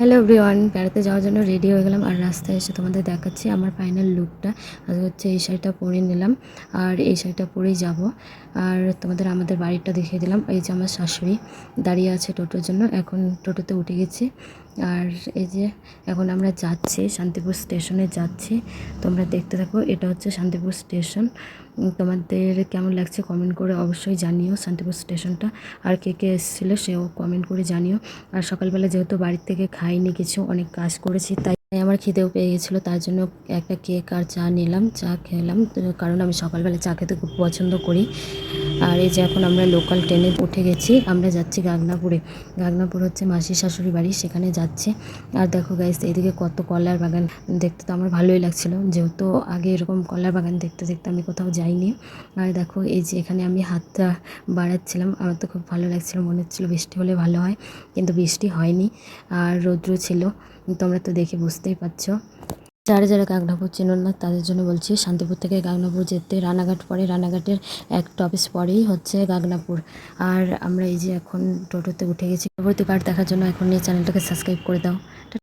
Hello everyone বেড়াতে যাওয়ার জন্য রেডি হয়ে গেলাম আর রাস্তায় এসে তোমাদের দেখাচ্ছি আমার ফাইনাল লুকটা আর হচ্ছে এই শাড়িটা পরে নিলাম আর এই শাড়িটা পরেই যাব। আর তোমাদের আমাদের বাড়িটা দেখিয়ে দিলাম। এই যে আমার শাশুড়ি দাঁড়িয়ে আছে টোটোর জন্য, এখন টোটোতে উঠে গেছি। আর এই যে এখন আমরা যাচ্ছি, শান্তিপুর স্টেশনে যাচ্ছি। তোমরা দেখতে থাকো, এটা হচ্ছে শান্তিপুর স্টেশন। তোমাদের কেমন লাগছে কমেন্ট করে অবশ্যই জানিও শান্তিপুর স্টেশনটা। আর কে কে এসেছিল সেও কমেন্ট করে জানিও। আর সকালবেলা যেহেতু বাড়ির থেকে খাইনি কিছু, অনেক কাজ করেছি, তাই আমার খিদেও পেয়ে গেছিল, তার জন্য একটা কেক আর চা নিলাম, চা খেলাম। কারণ আমি সকালবেলা চা খেতে খুব পছন্দ করি। আর এই যে এখন আমরা লোকাল ট্রেনে উঠে গেছি, আমরা যাচ্ছি গাগনাপুরে। গাগনাপুর হচ্ছে মাসির শাশুড়ি বাড়ি, সেখানে যাচ্ছে। আর দেখো গাইস এইদিকে কত কলার বাগান, দেখতে তো আমার ভালোই লাগছিল। যেহেতু আগে এরকম কলার বাগান দেখতে দেখতে আমি কোথাও যাইনি। আর দেখো এই যে এখানে আমি হাতটা বাড়াচ্ছিলাম, আমার তো খুব ভালো লাগছিল, মনে হচ্ছিল বৃষ্টি হলে ভালো হয়। কিন্তু বৃষ্টি হয়নি, আর রৌদ্র ছিল। তোমরা তো দেখে বুঝতেই পারছ। যারা যারা কাকনাপুর চেনো না, তাদের জন্য বলছি, শান্তিপুর থেকে গাগনাপুর যেতে, রানাঘাট পরে, রানাঘাটের এক টপিস পরেই হচ্ছে গাগনাপুর। আর আমরা এই যে এখন টোটোতে উঠে গেছি পরবর্তী পার্ট দেখার জন্য এখন এই চ্যানেলটাকে সাবস্ক্রাইব করে দাও।